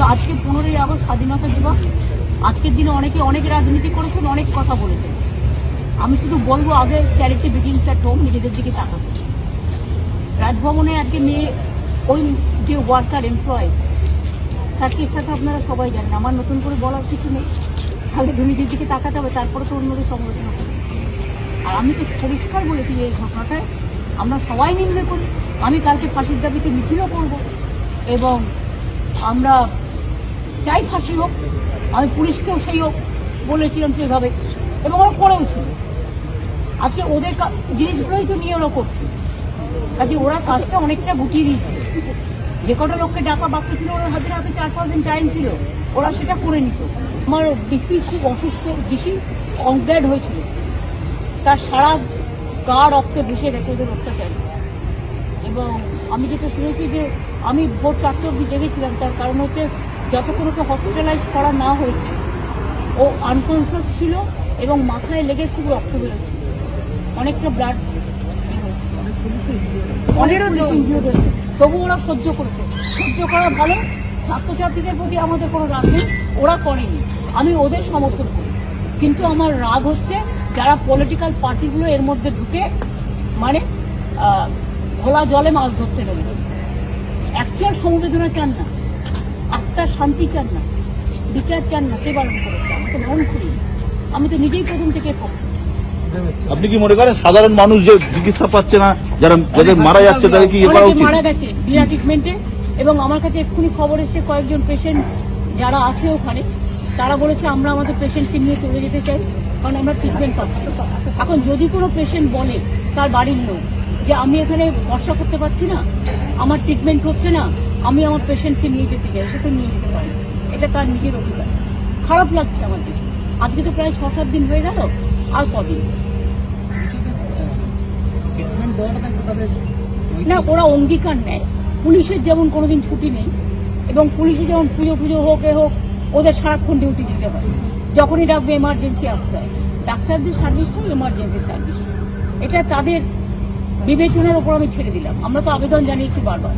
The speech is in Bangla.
কিন্তু আজকে পনেরোই আগস্ট স্বাধীনতা দিবস। আজকের দিনে অনেকে অনেক রাজনীতি করেছেন, অনেক কথা বলেছেন। আমি শুধু বলব, আগে চ্যারিটি বিগিনস অ্যাট হোম নিজেদের দিকে তাকাতে রাজভবনে আজকে মেয়ে, ওই যে ওয়ার্কার এমপ্লয় তার কেসটা আপনারা সবাই জানেন। আমার নতুন করে বলার কিছু নেই। তাহলে নিজের দিকে তাকাতে হবে, তারপরে তো অন্যদের সমালোচনা করবে আর আমি তো পরিষ্কার বলেছি যে এই ঘটনাটায় আমরা সবাই নিন্দে করি। আমি কালকে ফাঁসির দাবিতে মিছিলও করব। এবং আমরা চাই ফাঁসি হোক, আমি পুলিশকেও সেই হোক বলেছিলাম সেভাবে, এবং ওরা করেও ছিল। আজকে ওদের জিনিসগুলোই তো নিয়ে ওরা করছে। কাজে ওরা কাজটা অনেকটা গুটিয়ে দিয়েছে। যে কটা লোককে ডাকা বাকি ছিল ওরা হাতে হাতে চার পাঁচ দিন টাইম ছিল, ওরা সেটা করে নিত। আমার বেশি খুব অসুস্থ, বেশি অনগ্যাড হয়েছিল। তার সারা গা রক্তে ভেসে গেছে ওদের অত্যাচারে। এবং আমি যেটা শুনেছি যে, আমি ভোর চারটে অব্দি জেগেছিলাম, তার কারণ হচ্ছে যতক্ষণ ওকে হসপিটালাইজ করা না হয়েছে ও আনকনসিয়াস ছিল এবং মাথায় লেগে খুব রক্ত বেরোচ্ছিল অনেকটা ব্লাড তবু ওরা সহ্য করেছে। সহ্য করা ভালো ছাত্রছাত্রীদের প্রতি আমাদের কোনো রাগ নেই ওরা করেনি। আমি ওদের সমর্থন করি। কিন্তু আমার রাগ হচ্ছে যারা পলিটিক্যাল পার্টিগুলো এর মধ্যে ঢুকে মানে আহ, ঘোলা জলে মাছ ধরতে নেবে অ্যাকচুয়াল সমবেদনা চান না। আত্মার শান্তি চান না বিচার চান না কে বারণ করেছে? আমি তো বারণ করি আমি তো নিজেই প্রথম থেকে পক্ষে আপনি কি মনে করেন সাধারণ মানুষ যে চিকিৎসা পাচ্ছে না যারা যাদের মারা যাচ্ছে তাদের কি করা উচিত? মারা গেছে বিনা ট্রিটমেন্টে এবং আমার কাছে এক্ষুনি খবর এসেছে কয়েকজন পেশেন্ট যারা আছে ওখানে তারা বলেছে আমরা আমাদের পেশেন্টকে নিয়ে চলে যেতে চাই কারণ আমরা ট্রিটমেন্ট পাচ্ছি। এখন যদি কোনো পেশেন্ট বলে তার বাড়ির লোক যে আমি এখানে ভরসা করতে পারছি না আমার ট্রিটমেন্ট হচ্ছে না আমি আমার পেশেন্টকে নিয়ে যেতে চাই সে তো নিয়ে যেতে পারে এটা তার নিজের অধিকার। খারাপ লাগছে আমার দেখে। আজকে তো প্রায় ছ সাত দিন হয়ে গেল আর কদিন? না ওরা অঙ্গীকার নেয়। পুলিশের যেমন কোনোদিন ছুটি নেই এবং পুলিশে যেমন পুজো পুজো হোক এ হোক ওদের সারাক্ষণ ডিউটি দিতে হয়। যখনই ডাকবে এমার্জেন্সি আসতে হয়। ডাক্তারদের সার্ভিসটাও এমার্জেন্সি সার্ভিস এটা তাদের বিবেচনার ওপর আমি ছেড়ে দিলাম। আমরা তো আবেদন জানিয়েছি বারবার।